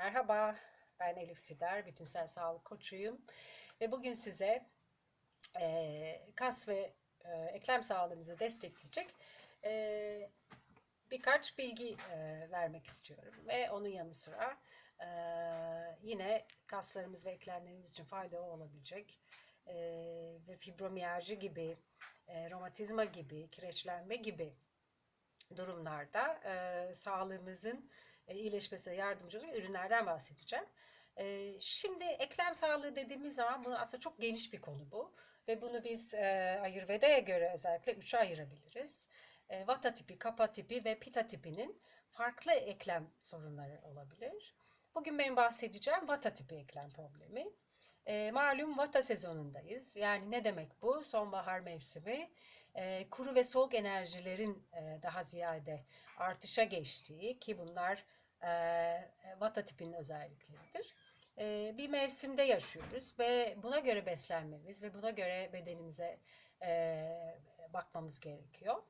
Merhaba, ben Elif Sider, bütünsel sağlık koçuyum. Ve bugün size eee, kas ve eee, eklem sağlığımızı destekleyecek eee, birkaç bilgi eee, vermek istiyorum. Ve onun yanı sıra eee, yine kaslarımız ve eklemlerimiz için faydalı olabilecek eee, ve fibromiyalji gibi, eee, romatizma gibi, kireçlenme gibi durumlarda e, sağlığımızın e, iyileşmesine yardımcı olan ürünlerden bahsedeceğim. E, şimdi eklem sağlığı dediğimiz zaman bu aslında çok geniş bir konu bu ve bunu biz e, Ayurveda'ya göre özellikle üçe ayırabiliriz. E, Vata tipi, Kapha tipi ve Pitta tipinin farklı eklem sorunları olabilir. Bugün benim bahsedeceğim Vata tipi eklem problemi. E, malum Vata sezonundayız. Yani ne demek bu? Sonbahar mevsimi e, kuru ve soğuk enerjilerin daha ziyade artışa geçtiği ki bunlar Vata tipinin özellikleridir. E, bir mevsimde yaşıyoruz ve buna göre beslenmemiz ve buna göre bedenimize e, bakmamız gerekiyor.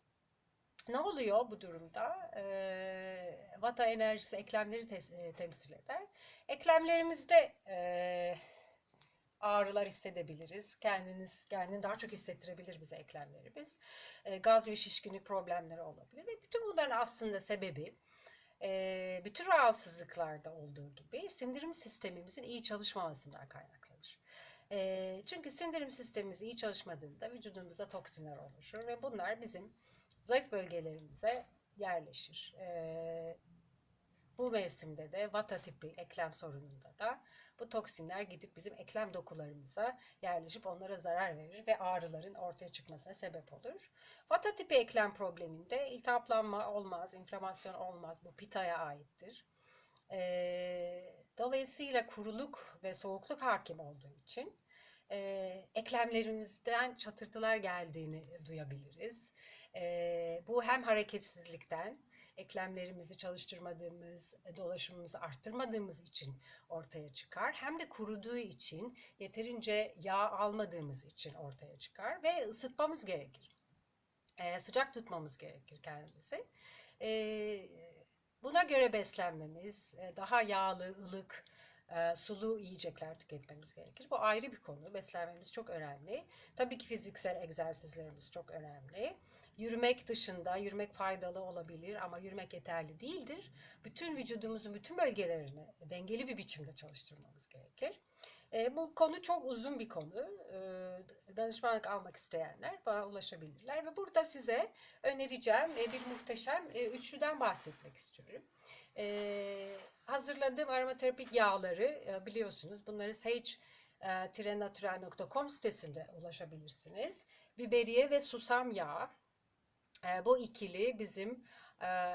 Ne oluyor bu durumda? E, Vata enerjisi eklemleri te- e, temsil eder. Eklemlerimizde e, ağrılar hissedebiliriz. Kendiniz kendini daha çok hissettirebilir bize eklemlerimiz. E, gaz ve şişkinlik problemleri olabilir ve bütün bunların aslında sebebi e, bütün rahatsızlıklarda olduğu gibi sindirim sistemimizin iyi çalışmamasından kaynaklanır. E, çünkü sindirim sistemimiz iyi çalışmadığında vücudumuzda toksinler oluşur ve bunlar bizim zayıf bölgelerimize yerleşir. E, bu mevsimde de vata tipi eklem sorununda da bu toksinler gidip bizim eklem dokularımıza yerleşip onlara zarar verir ve ağrıların ortaya çıkmasına sebep olur. Vata tipi eklem probleminde iltihaplanma olmaz, inflamasyon olmaz. Bu pitaya aittir. Ee, dolayısıyla kuruluk ve soğukluk hakim olduğu için e, eklemlerimizden çatırtılar geldiğini duyabiliriz. E, bu hem hareketsizlikten eklemlerimizi çalıştırmadığımız, dolaşımımızı arttırmadığımız için ortaya çıkar. Hem de kuruduğu için, yeterince yağ almadığımız için ortaya çıkar ve ısıtmamız gerekir. Ee, sıcak tutmamız gerekir kendimizi. Ee, buna göre beslenmemiz, e, daha yağlı, ılık, e, sulu yiyecekler tüketmemiz gerekir. Bu ayrı bir konu. Beslenmemiz çok önemli. Tabii ki fiziksel egzersizlerimiz çok önemli. Yürümek dışında, yürümek faydalı olabilir ama yürümek yeterli değildir. Bütün vücudumuzun bütün bölgelerini dengeli bir biçimde çalıştırmamız gerekir. E, bu konu çok uzun bir konu. E, danışmanlık almak isteyenler bana ulaşabilirler ve burada size önereceğim e, bir muhteşem e, üçlüden bahsetmek istiyorum. E, hazırladığım aromaterapik yağları e, biliyorsunuz. Bunları sage-natural.com sitesinde ulaşabilirsiniz. Biberiye ve susam yağı. Bu ikili bizim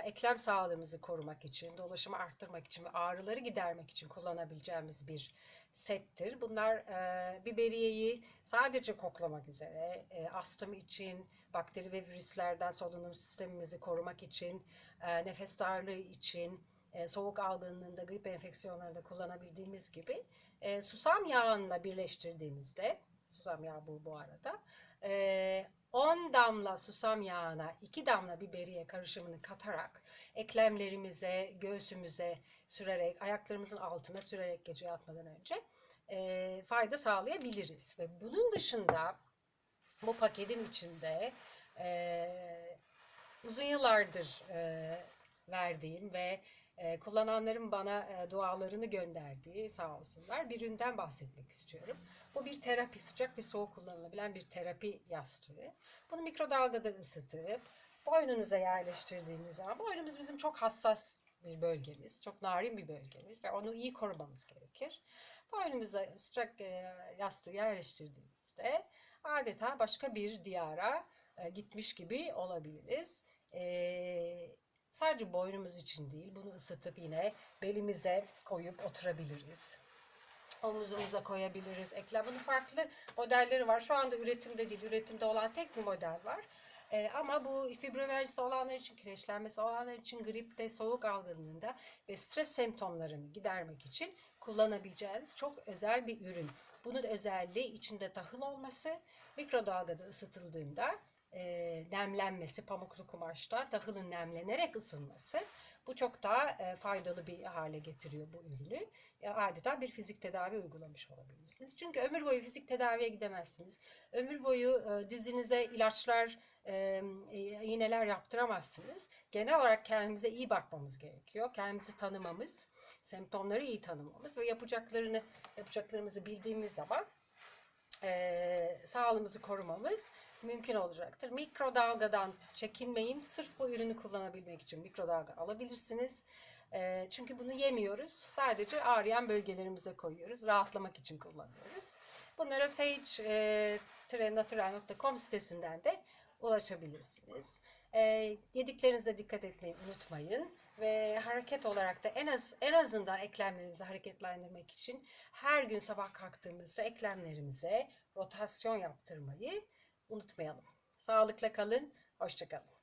eklem sağlığımızı korumak için, dolaşımı arttırmak için ve ağrıları gidermek için kullanabileceğimiz bir settir. Bunlar e, biberiyeyi sadece koklamak üzere, e, astım için, bakteri ve virüslerden solunum sistemimizi korumak için, e, nefes darlığı için, e, soğuk algınlığında, grip enfeksiyonlarında kullanabildiğimiz gibi e, susam yağıyla birleştirdiğimizde, susam yağı bu bu arada, e, 10 damla susam yağına 2 damla biberiye karışımını katarak eklemlerimize, göğsümüze sürerek, ayaklarımızın altına sürerek gece yatmadan önce e, fayda sağlayabiliriz. Ve bunun dışında bu paketin içinde e, uzun yıllardır e, verdiğim ve e, kullananların bana e, dualarını gönderdiği sağ olsunlar bir üründen bahsetmek istiyorum. Bu bir terapi, sıcak ve soğuk kullanılabilen bir terapi yastığı. Bunu mikrodalgada ısıtıp boynunuza yerleştirdiğiniz zaman, boynumuz bizim çok hassas bir bölgemiz, çok narin bir bölgemiz ve onu iyi korumamız gerekir. Boynumuza sıcak e, yastığı yerleştirdiğimizde adeta başka bir diyara e, gitmiş gibi olabiliriz. E, sadece boynumuz için değil, bunu ısıtıp yine belimize koyup oturabiliriz omuzumuza koyabiliriz. Eklem bunun farklı modelleri var. Şu anda üretimde değil, üretimde olan tek bir model var. Ee, ama bu fibromiyaljisi olanlar için, kireçlenmesi olanlar için, gripte, soğuk algınlığında ve stres semptomlarını gidermek için kullanabileceğiniz çok özel bir ürün. Bunun özelliği içinde tahıl olması, mikrodalgada ısıtıldığında e, nemlenmesi pamuklu kumaşta tahılın nemlenerek ısınması bu çok daha e, faydalı bir hale getiriyor bu ürünü. E, adeta bir fizik tedavi uygulamış olabilirsiniz. Çünkü ömür boyu fizik tedaviye gidemezsiniz. Ömür boyu e, dizinize ilaçlar, e, e, iğneler yaptıramazsınız. Genel olarak kendimize iyi bakmamız gerekiyor. Kendimizi tanımamız, semptomları iyi tanımamız ve yapacaklarını yapacaklarımızı bildiğimiz zaman e, sağlığımızı korumamız mümkün olacaktır. Mikrodalgadan çekinmeyin. Sırf bu ürünü kullanabilmek için mikrodalga alabilirsiniz. E, çünkü bunu yemiyoruz. Sadece ağrıyan bölgelerimize koyuyoruz. Rahatlamak için kullanıyoruz. Bunlara sage-natural.com sitesinden de ulaşabilirsiniz. E, yediklerinize dikkat etmeyi unutmayın ve hareket olarak da en az en azından eklemlerimizi hareketlendirmek için her gün sabah kalktığımızda eklemlerimize rotasyon yaptırmayı unutmayalım. Sağlıkla kalın, hoşça kalın.